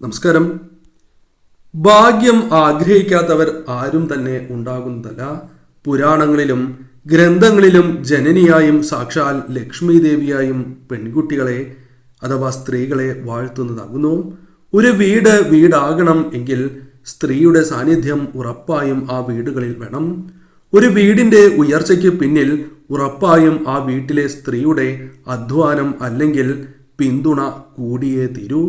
നമസ്കാരം. ഭാഗ്യം ആഗ്രഹിക്കാത്തവർ ആരും തന്നെ ഉണ്ടാകുന്നതല്ല. പുരാണങ്ങളിലും ഗ്രന്ഥങ്ങളിലും ജനനിയായും സാക്ഷാൽ ലക്ഷ്മി ദേവിയായും പെൺകുട്ടികളെ അഥവാ സ്ത്രീകളെ വാഴ്ത്തുന്നതാകുന്നു. ഒരു വീട് വീടാകണം എങ്കിൽ സ്ത്രീയുടെ സാന്നിധ്യം ഉറപ്പായും ആ വീടുകളിൽ വേണം. ഒരു വീടിന്റെ ഉയർച്ചയ്ക്ക് പിന്നിൽ ഉറപ്പായും ആ വീട്ടിലെ സ്ത്രീയുടെ അധ്വാനം അല്ലെങ്കിൽ പിന്തുണ കൂടിയേ തീരൂ.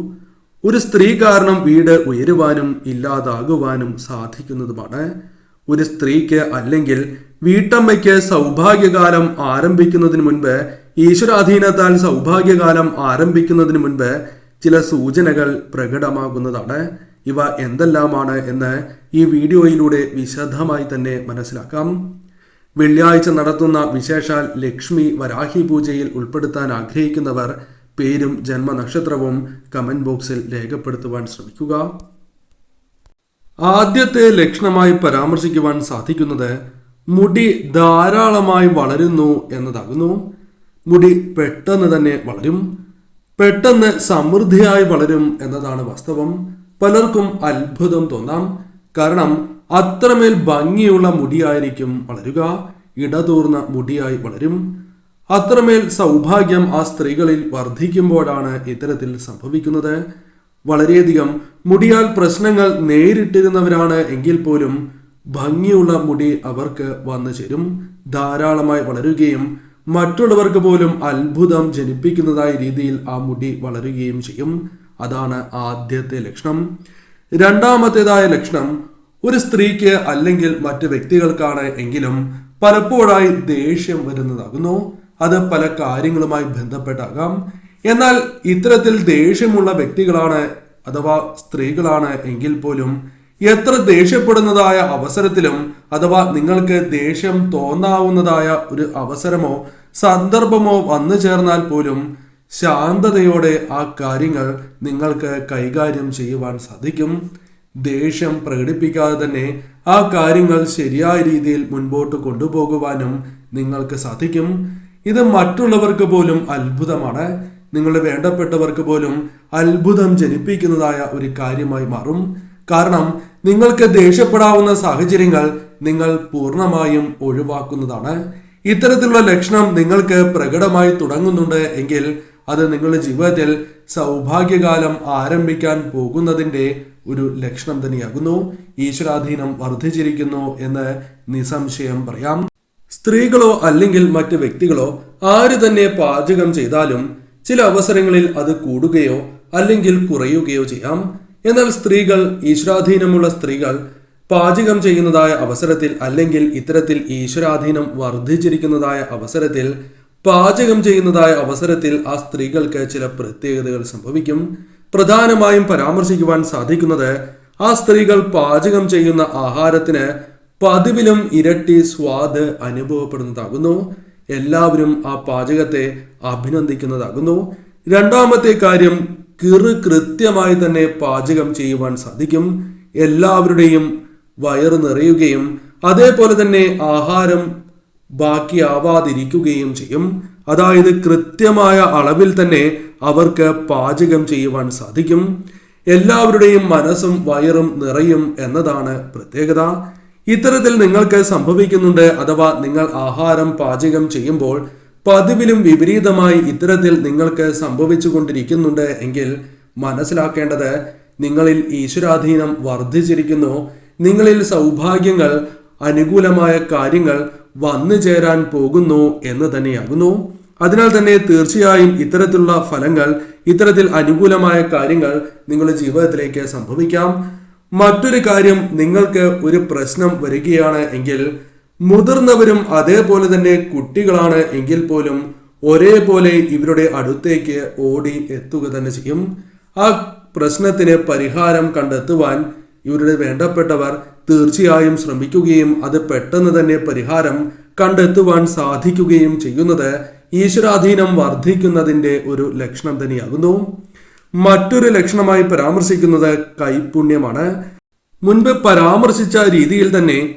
ഒരു സ്ത്രീ കാരണം വീട് ഉയരുവാനും ഇല്ലാതാകുവാനും സാധിക്കുന്നതുമാണ്. ഒരു സ്ത്രീക്ക് അല്ലെങ്കിൽ വീട്ടമ്മയ്ക്ക് സൗഭാഗ്യകാലം ആരംഭിക്കുന്നതിന് മുൻപ് ഈശ്വരാധീനത്താൽ സൗഭാഗ്യകാലം ആരംഭിക്കുന്നതിന് മുൻപ് ചില സൂചനകൾ പ്രകടമാകുന്നതാണ്. ഇവ എന്തെല്ലാമാണ് എന്ന് ഈ വീഡിയോയിലൂടെ വിശദമായി തന്നെ മനസ്സിലാക്കാം. വെള്ളിയാഴ്ച നടത്തുന്ന വിശേഷാൽ ലക്ഷ്മി വരാഹി പൂജയിൽ ഉൾപ്പെടുത്താൻ ആഗ്രഹിക്കുന്നവർ പേരും ജന്മനക്ഷത്രവും കമന്റ് ബോക്സിൽ രേഖപ്പെടുത്തുവാൻ ശ്രമിക്കുക. ആദ്യത്തെ ലക്ഷണമായി പരാമർശിക്കുവാൻ സാധിക്കുന്നത് മുടി ധാരാളമായി വളരുന്നു എന്നതാകുന്നു. മുടി പെട്ടെന്ന് തന്നെ വളരും. പെട്ടെന്ന് സമൃദ്ധിയായി വളരും എന്നതാണ് വാസ്തവം. പലർക്കും അത്ഭുതം തോന്നാം. കാരണം അത്രമേൽ ഭംഗിയുള്ള മുടിയായിരിക്കും വളരുക. ഇടതൂർന്ന മുടിയായി വളരും. അത്രമേൽ സൗഭാഗ്യം ആ സ്ത്രീകളിൽ വർദ്ധിക്കുമ്പോഴാണ് ഇത്തരത്തിൽ സംഭവിക്കുന്നത്. വളരെയധികം മുടിയാൽ പ്രശ്നങ്ങൾ നേരിട്ടിരുന്നവരാണ് എങ്കിൽ പോലും ഭംഗിയുള്ള മുടി അവർക്ക് വന്നു ചേരും. ധാരാളമായി വളരുകയും മറ്റുള്ളവർക്ക് പോലും അത്ഭുതം ജനിപ്പിക്കുന്നതായ രീതിയിൽ ആ മുടി വളരുകയും ചെയ്യും. അതാണ് ആദ്യത്തെ ലക്ഷണം. രണ്ടാമത്തേതായ ലക്ഷണം ഒരു സ്ത്രീക്ക് അല്ലെങ്കിൽ മറ്റു വ്യക്തികൾക്കാണ് എങ്കിലും പലപ്പോഴായി ദേഷ്യം വരുന്നതാകുന്നു. അത് പല കാര്യങ്ങളുമായി ബന്ധപ്പെട്ടാകാം. എന്നാൽ ഇത്തരത്തിൽ ദേഷ്യമുള്ള വ്യക്തികളാണ് അഥവാ സ്ത്രീകളാണ് എങ്കിൽ പോലും എത്ര ദേഷ്യപ്പെടുന്നതായ അവസരത്തിലും അഥവാ നിങ്ങൾക്ക് ദേഷ്യം തോന്നാവുന്നതായ ഒരു അവസരമോ സന്ദർഭമോ വന്നു ചേർന്നാൽ പോലും ശാന്തതയോടെ ആ കാര്യങ്ങൾ നിങ്ങൾക്ക് കൈകാര്യം ചെയ്യുവാൻ സാധിക്കും. ദേഷ്യം പ്രകടിപ്പിക്കാതെ തന്നെ ആ കാര്യങ്ങൾ ശരിയായ രീതിയിൽ മുൻപോട്ട് കൊണ്ടുപോകുവാനും നിങ്ങൾക്ക് സാധിക്കും. ഇത് മറ്റുള്ളവർക്ക് പോലും അത്ഭുതമാണ്. നിങ്ങളുടെ വേണ്ടപ്പെട്ടവർക്ക് പോലും അത്ഭുതം ജനിപ്പിക്കുന്നതായ ഒരു കാര്യമായി മാറും. കാരണം നിങ്ങൾക്ക് ദേഷ്യപ്പെടാവുന്ന സാഹചര്യങ്ങൾ നിങ്ങൾ പൂർണമായും ഒഴിവാക്കുന്നതാണ്. ഇത്തരത്തിലുള്ള ലക്ഷണം നിങ്ങൾക്ക് പ്രകടമായി തുടങ്ങുന്നുണ്ട് എങ്കിൽ അത് നിങ്ങളുടെ ജീവിതത്തിൽ സൗഭാഗ്യകാലം ആരംഭിക്കാൻ പോകുന്നതിന്റെ ഒരു ലക്ഷണം തന്നെയാകുന്നു. ഈശ്വരാധീനം വർദ്ധിച്ചിരിക്കുന്നു എന്ന് നിസംശയം പറയാം. സ്ത്രീകളോ അല്ലെങ്കിൽ മറ്റ് വ്യക്തികളോ ആര് തന്നെ പാചകം ചെയ്താലും ചില അവസരങ്ങളിൽ അത് കൂടുകയോ അല്ലെങ്കിൽ കുറയുകയോ ചെയ്യാം. എന്നാൽ സ്ത്രീകൾ ഈശ്വരാധീനമുള്ള സ്ത്രീകൾ പാചകം ചെയ്യുന്നതായ അവസരത്തിൽ അല്ലെങ്കിൽ ഇത്തരത്തിൽ ഈശ്വരാധീനം വർദ്ധിച്ചിരിക്കുന്നതായ അവസരത്തിൽ പാചകം ചെയ്യുന്നതായ അവസരത്തിൽ ആ സ്ത്രീകൾക്ക് ചില പ്രത്യേകതകൾ സംഭവിക്കും. പ്രധാനമായും പരാമർശിക്കുവാൻ സാധിക്കുന്നത് ആ സ്ത്രീകൾ പാചകം ചെയ്യുന്ന ആഹാരത്തിന് പതിവിലും ഇരട്ടി സ്വാദ് അനുഭവപ്പെടുന്നതാകുന്നു. എല്ലാവരും ആ പാചകത്തെ അഭിനന്ദിക്കുന്നതാകുന്നു. രണ്ടാമത്തെ കാര്യം കിറു കൃത്യമായി തന്നെ പാചകം ചെയ്യുവാൻ സാധിക്കും. എല്ലാവരുടെയും വയറ് നിറയുകയും അതേപോലെ തന്നെ ആഹാരം ബാക്കിയാവാതിരിക്കുകയും ചെയ്യും. അതായത് കൃത്യമായ അളവിൽ തന്നെ അവർക്ക് പാചകം ചെയ്യുവാൻ സാധിക്കും. എല്ലാവരുടെയും മനസ്സും വയറും നിറയും എന്നതാണ് പ്രത്യേകത. ഇത്തരത്തിൽ നിങ്ങൾക്ക് സംഭവിക്കുന്നുണ്ട് അഥവാ നിങ്ങൾ ആഹാരം പാചകം ചെയ്യുമ്പോൾ പതിവിലും വിപരീതമായി ഇത്തരത്തിൽ നിങ്ങൾക്ക് സംഭവിച്ചു കൊണ്ടിരിക്കുന്നുണ്ട് എങ്കിൽ മനസ്സിലാക്കേണ്ടത് നിങ്ങളിൽ ഈശ്വരാധീനം വർദ്ധിച്ചിരിക്കുന്നു. നിങ്ങളിൽ സൗഭാഗ്യങ്ങൾ അനുകൂലമായ കാര്യങ്ങൾ വന്നു ചേരാൻ പോകുന്നു എന്ന് തന്നെയാകുന്നു. അതിനാൽ തന്നെ തീർച്ചയായും ഇത്തരത്തിലുള്ള ഫലങ്ങൾ ഇത്തരത്തിൽ അനുകൂലമായ കാര്യങ്ങൾ നിങ്ങളുടെ ജീവിതത്തിലേക്ക് സംഭവിക്കാം. മറ്റൊരു കാര്യം നിങ്ങൾക്ക് ഒരു പ്രശ്നം വരികയാണ് എങ്കിൽ മുതിർന്നവരും അതേപോലെ തന്നെ കുട്ടികളാണ് എങ്കിൽ പോലും ഒരേപോലെ ഇവരുടെ അടുത്തേക്ക് ഓടി എത്തുക തന്നെ ചെയ്യും. ആ പ്രശ്നത്തിന് പരിഹാരം കണ്ടെത്തുവാൻ ഇവരുടെ വേണ്ടപ്പെട്ടവർ തീർച്ചയായും ശ്രമിക്കുകയും അത് പെട്ടെന്ന് തന്നെ പരിഹാരം കണ്ടെത്തുവാൻ സാധിക്കുകയും ചെയ്യുന്നത് ഈശ്വരാധീനം വർദ്ധിക്കുന്നതിന്റെ ഒരു ലക്ഷണം തന്നെയാകുന്നു. മറ്റൊരു ലക്ഷണമായി പരാമർശിക്കുന്നത് കൈപുണ്യമാണ്. മുൻപ് പരാമർശിച്ച രീതിയിൽ തന്നെ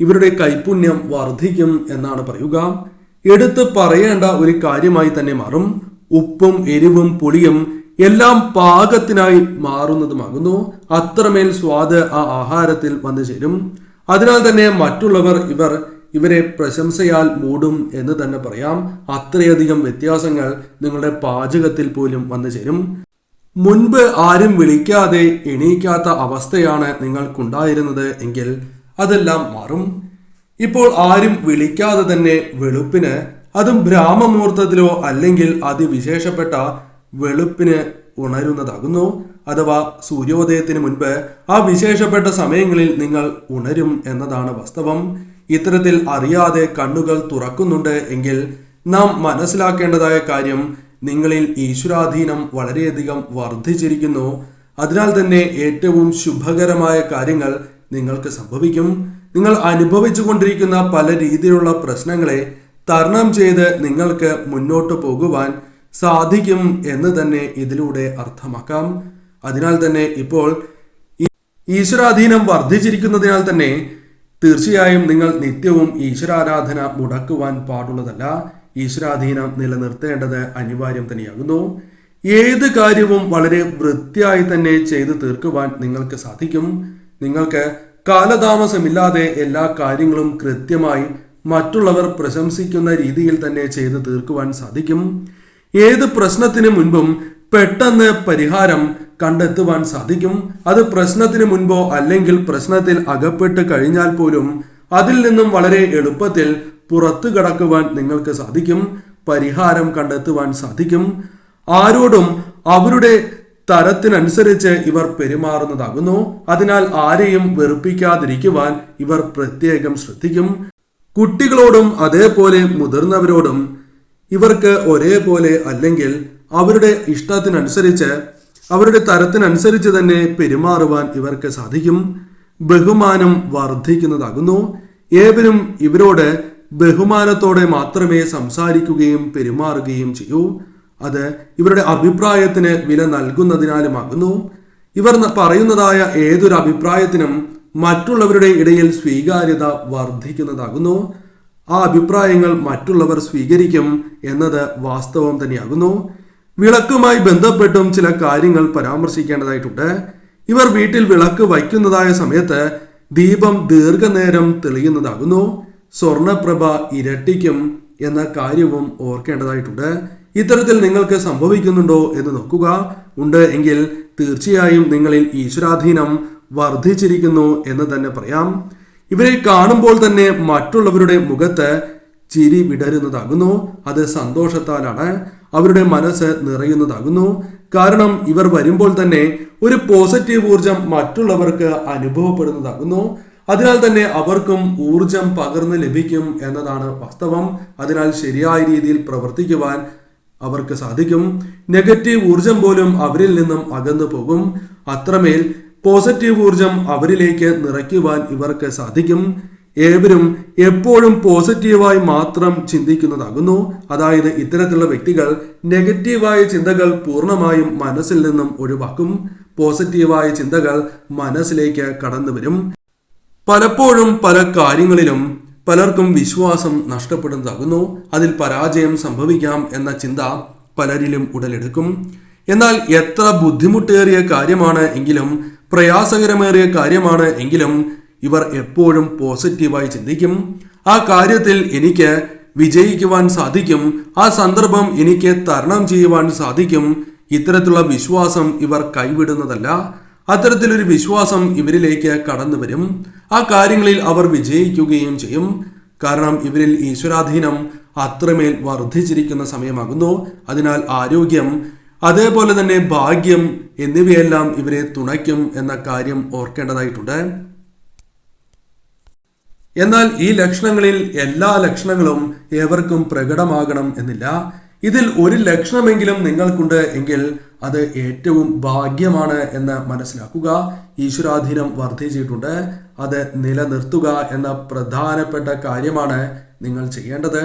ഇവരുടെ കൈപുണ്യം വർദ്ധിക്കും എന്നാണ് പറയുക. എടുത്ത് പറയേണ്ട ഒരു കാര്യമായി തന്നെ മാറും. ഉപ്പും എരിവും പുളിയും എല്ലാം പാകത്തിനായി മാറുന്നതുമാകുന്നു. അത്രമേൽ സ്വാദ് ആ ആഹാരത്തിൽ വന്നു ചേരും. അതിനാൽ തന്നെ മറ്റുള്ളവർ ഇവർ ഇവരെ പ്രശംസയാൽ മൂടും എന്ന് തന്നെ പറയാം. അത്രയധികം വ്യത്യാസങ്ങൾ നിങ്ങളുടെ പാചകത്തിൽ പോലും വന്നു ചേരും. മുൻപ് ആരും വിളിക്കാതെ എണീക്കാത്ത അവസ്ഥയാണ് നിങ്ങൾക്കുണ്ടായിരുന്നത് എങ്കിൽ അതെല്ലാം മാറും. ഇപ്പോൾ ആരും വിളിക്കാതെ തന്നെ വെളുപ്പിന് അതും ബ്രാഹ്മമുഹൂർത്തത്തിലോ അല്ലെങ്കിൽ അതിവിശേഷപ്പെട്ട വെളുപ്പിന് ഉണരുന്നതാകുന്നു. അഥവാ സൂര്യോദയത്തിന് മുൻപ് ആ വിശേഷപ്പെട്ട സമയങ്ങളിൽ നിങ്ങൾ ഉണരും എന്നതാണ് വാസ്തവം. ഇത്തരത്തിൽ അറിയാതെ കണ്ണുകൾ തുറക്കുന്നുണ്ട് എങ്കിൽ നാം മനസ്സിലാക്കേണ്ടതായ കാര്യം നിങ്ങളിൽ ഈശ്വരാധീനം വളരെയധികം വർദ്ധിച്ചിരിക്കുന്നു. അതിനാൽ തന്നെ ഏറ്റവും ശുഭകരമായ കാര്യങ്ങൾ നിങ്ങൾക്ക് സംഭവിക്കും. നിങ്ങൾ അനുഭവിച്ചു കൊണ്ടിരിക്കുന്ന പല രീതിയിലുള്ള പ്രശ്നങ്ങളെ തരണം ചെയ്ത് നിങ്ങൾക്ക് മുന്നോട്ട് പോകുവാൻ സാധിക്കും എന്ന് തന്നെ ഇതിലൂടെ അർത്ഥമാക്കാം. അതിനാൽ തന്നെ ഇപ്പോൾ ഈശ്വരാധീനം വർദ്ധിച്ചിരിക്കുന്നതിനാൽ തന്നെ തീർച്ചയായും നിങ്ങൾ നിത്യവും ഈശ്വരാരാധന മുടക്കുവാൻ പാടുള്ളതല്ല. ഈശ്വരാധീനം നിലനിർത്തേണ്ടത് അനിവാര്യം തന്നെയാകുന്നു. ഏത് കാര്യവും വളരെ വൃത്തിയായി തന്നെ ചെയ്തു തീർക്കുവാൻ നിങ്ങൾക്ക് സാധിക്കും. നിങ്ങൾക്ക് കാലതാമസമില്ലാതെ എല്ലാ കാര്യങ്ങളും കൃത്യമായി മറ്റുള്ളവർ പ്രശംസിക്കുന്ന രീതിയിൽ തന്നെ ചെയ്തു തീർക്കുവാൻ സാധിക്കും. ഏത് പ്രശ്നത്തിന് മുൻപും പെട്ടെന്ന് പരിഹാരം കണ്ടെത്തുവാൻ സാധിക്കും. അത് പ്രശ്നത്തിന് മുൻപോ അല്ലെങ്കിൽ പ്രശ്നത്തിൽ അകപ്പെട്ട് കഴിഞ്ഞാൽ പോലും അതിൽ നിന്നും വളരെ എളുപ്പത്തിൽ പുറത്തു കടക്കുവാൻ നിങ്ങൾക്ക് സാധിക്കും പരിഹാരം കണ്ടെത്തുവാൻ സാധിക്കും. ആരോടും അവരുടെ തരത്തിനനുസരിച്ച് ഇവർ പെരുമാറുന്നതാകുന്നു. അതിനാൽ ആരെയും വെറുപ്പിക്കാതിരിക്കുവാൻ ഇവർ പ്രത്യേകം ശ്രദ്ധിക്കും. കുട്ടികളോടും അതേപോലെ മുതിർന്നവരോടും ഇവർക്ക് ഒരേപോലെ അല്ലെങ്കിൽ അവരുടെ ഇഷ്ടത്തിനനുസരിച്ച് അവരുടെ തരത്തിനനുസരിച്ച് തന്നെ പെരുമാറുവാൻ ഇവർക്ക് സാധിക്കും. ബഹുമാനം വർദ്ധിക്കുന്നതാകുന്നു. ഏവരും ഇവരോട് ബഹുമാനത്തോടെ മാത്രമേ സംസാരിക്കുകയും പെരുമാറുകയും ചെയ്യൂ. അത് ഇവരുടെ അഭിപ്രായത്തിന് വില നൽകുന്നതിനാലുമാകുന്നു. ഇവർ പറയുന്നതായ ഏതൊരു അഭിപ്രായത്തിനും മറ്റുള്ളവരുടെ ഇടയിൽ സ്വീകാര്യത വർദ്ധിക്കുന്നതാകുന്നു. ആ അഭിപ്രായങ്ങൾ മറ്റുള്ളവർ സ്വീകരിക്കും എന്നത് വാസ്തവം തന്നെയാകുന്നു. വിളക്കുമായി ബന്ധപ്പെട്ടും ചില കാര്യങ്ങൾ പരാമർശിക്കേണ്ടതായിട്ടുണ്ട്. ഇവർ വീട്ടിൽ വിളക്ക് വയ്ക്കുന്നതായ സമയത്ത് ദീപം ദീർഘനേരം തെളിയുന്നതാകുന്നു. സ്വർണപ്രഭ ഇരട്ടിക്കും എന്ന കാര്യവും ഓർക്കേണ്ടതായിട്ടുണ്ട്. ഇത്തരത്തിൽ നിങ്ങൾക്ക് സംഭവിക്കുന്നുണ്ടോ എന്ന് നോക്കുക. ഉണ്ട് എങ്കിൽ തീർച്ചയായും നിങ്ങളിൽ ഈശ്വരാധീനം വർദ്ധിച്ചിരിക്കുന്നു എന്ന് തന്നെ പറയാം. ഇവരെ കാണുമ്പോൾ തന്നെ മറ്റുള്ളവരുടെ മുഖത്ത് ചിരി വിടരുന്നതാകുന്നു. അത് സന്തോഷത്താലാണ്. അവരുടെ മനസ്സ് നിറയുന്നതാകുന്നു. കാരണം ഇവർ വരുമ്പോൾ തന്നെ ഒരു പോസിറ്റീവ് ഊർജം മറ്റുള്ളവർക്ക് അനുഭവപ്പെടുന്നതാകുന്നു. അതിനാൽ തന്നെ അവർക്കും ഊർജം പകർന്ന് ലഭിക്കും എന്നതാണ് വാസ്തവം. അതിനാൽ ശരിയായ രീതിയിൽ പ്രവർത്തിക്കുവാൻ അവർക്ക് സാധിക്കും. നെഗറ്റീവ് ഊർജം പോലും അവരിൽ നിന്നും അകന്നു പോകും. അത്രമേൽ പോസിറ്റീവ് ഊർജം അവരിലേക്ക് നിറയ്ക്കുവാൻ ഇവർക്ക് സാധിക്കും. ഏവരും എപ്പോഴും പോസിറ്റീവായി മാത്രം ചിന്തിക്കുന്നതാകുന്നു. അതായത് ഇത്തരത്തിലുള്ള വ്യക്തികൾ നെഗറ്റീവായ ചിന്തകൾ പൂർണമായും മനസ്സിൽ നിന്നും ഒഴിവാക്കും. പോസിറ്റീവായ ചിന്തകൾ മനസ്സിലേക്ക് കടന്നു വരും പലപ്പോഴും പല കാര്യങ്ങളിലും പലർക്കും വിശ്വാസം നഷ്ടപ്പെടുന്നതാകുന്നു. അതിൽ പരാജയം സംഭവിക്കാം എന്ന ചിന്ത പലരിലും ഉടലെടുക്കും. എന്നാൽ എത്ര ബുദ്ധിമുട്ടേറിയ കാര്യമാണ് എങ്കിലും പ്രയാസകരമേറിയ കാര്യമാണ് എങ്കിലും ഇവർ എപ്പോഴും പോസിറ്റീവായി ചിന്തിക്കും. ആ കാര്യത്തിൽ എനിക്ക് വിജയിക്കുവാൻ സാധിക്കും ആ സന്ദർഭം എനിക്ക് തരണം ചെയ്യുവാൻ സാധിക്കും. ഇത്തരത്തിലുള്ള വിശ്വാസം ഇവർ കൈവിടുന്നതല്ല. അത്തരത്തിലൊരു വിശ്വാസം ഇവരിലേക്ക് കടന്നു വരും. ആ കാര്യങ്ങളിൽ അവർ വിജയിക്കുകയും ചെയ്യും. കാരണം ഇവരിൽ ഈശ്വരാധീനം അത്രമേൽ വർദ്ധിച്ചിരിക്കുന്ന സമയമാകുന്നു. അതിനാൽ ആരോഗ്യം അതേപോലെ തന്നെ ഭാഗ്യം എന്നിവയെല്ലാം ഇവരെ തുണയ്ക്കും എന്ന കാര്യം ഓർക്കേണ്ടതായിട്ടുണ്ട്. എന്നാൽ ഈ ലക്ഷണങ്ങളിൽ എല്ലാ ലക്ഷണങ്ങളും ഏവർക്കും പ്രകടമാകണം എന്നില്ല. ഇതിൽ ഒരു ലക്ഷണമെങ്കിലും നിങ്ങൾക്കുണ്ട് എങ്കിൽ അത് ഏറ്റവും ഭാഗ്യമാണ് എന്ന് മനസ്സിലാക്കുക. ഈശ്വരാധീനം വർദ്ധിച്ചിട്ടുണ്ട്. അത് നിലനിർത്തുക എന്ന പ്രധാനപ്പെട്ട കാര്യമാണ് നിങ്ങൾ ചെയ്യേണ്ടത്.